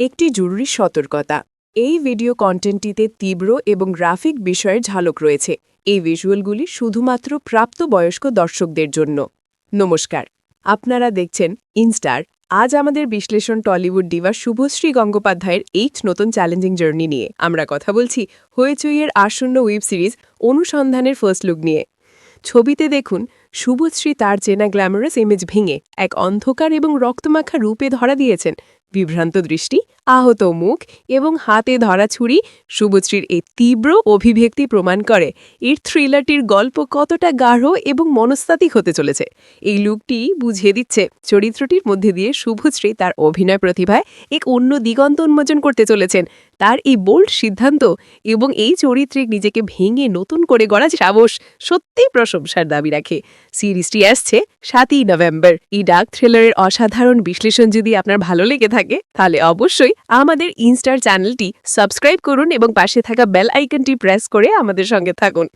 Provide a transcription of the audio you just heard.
একটি জরুরি সতর্কতা। এই ভিডিও কন্টেন্টটিতে তীব্র এবং গ্রাফিক বিষয়ের ঝালক রয়েছে। এই ভিজুয়ালগুলি শুধুমাত্র প্রাপ্তবয়স্ক দর্শকদের জন্য। নমস্কার। আপনারা দেখছেন ইনস্টার আজ আমাদের বিশ্লেষণ টলিউড ডিভা শুভশ্রী গঙ্গোপাধ্যায়ের এইট নতুন চ্যালেঞ্জিং জার্নি নিয়ে। আমরা কথা বলছি হইচইয়ের আসন্ন ওয়েব সিরিজ অনুসন্ধানের ফার্স্ট লুক নিয়ে। ছবিতে দেখুন, শুভশ্রী তার চেনা গ্ল্যামারাস ইমেজ ভেঙে এক অন্ধকার এবং রক্তমাখা রূপে ধরা দিয়েছেন। বিভ্রান্ত দৃষ্টি আহত মুখ এবং হাতে ধরা ছুরি শুভশ্রীর এই তীব্র অভিব্যক্তি প্রমাণ করে। এর থ্রিলারটির গল্প কতটা গাঢ় এবং মনস্তাত্ত্বিক হতে চলেছে। এই লুকটি বুঝিয়ে দিচ্ছে, চরিত্রটির মধ্যে দিয়ে শুভশ্রী তার অভিনয় প্রতিভায় এক অন্য দিগন্ত উন্মোচন করতে চলেছেন। তার এই বোল্ড সিদ্ধান্ত এবং এই চরিত্রে নিজেকে ভেঙে নতুন করে গড়া সাহস সত্যিই প্রশংসার দাবি রাখে। সিরিজটি আসছে সাতই নভেম্বর। এই ডার্ক থ্রিলারের অসাধারণ বিশ্লেষণ যদি আপনার ভালো লেগে থাকে, তাহলে অবশ্যই আমাদের ইনস্টার চ্যানেলটি সাবস্ক্রাইব করুন এবং পাশে থাকা বেল আইকনটি প্রেস করে আমাদের সঙ্গে থাকুন।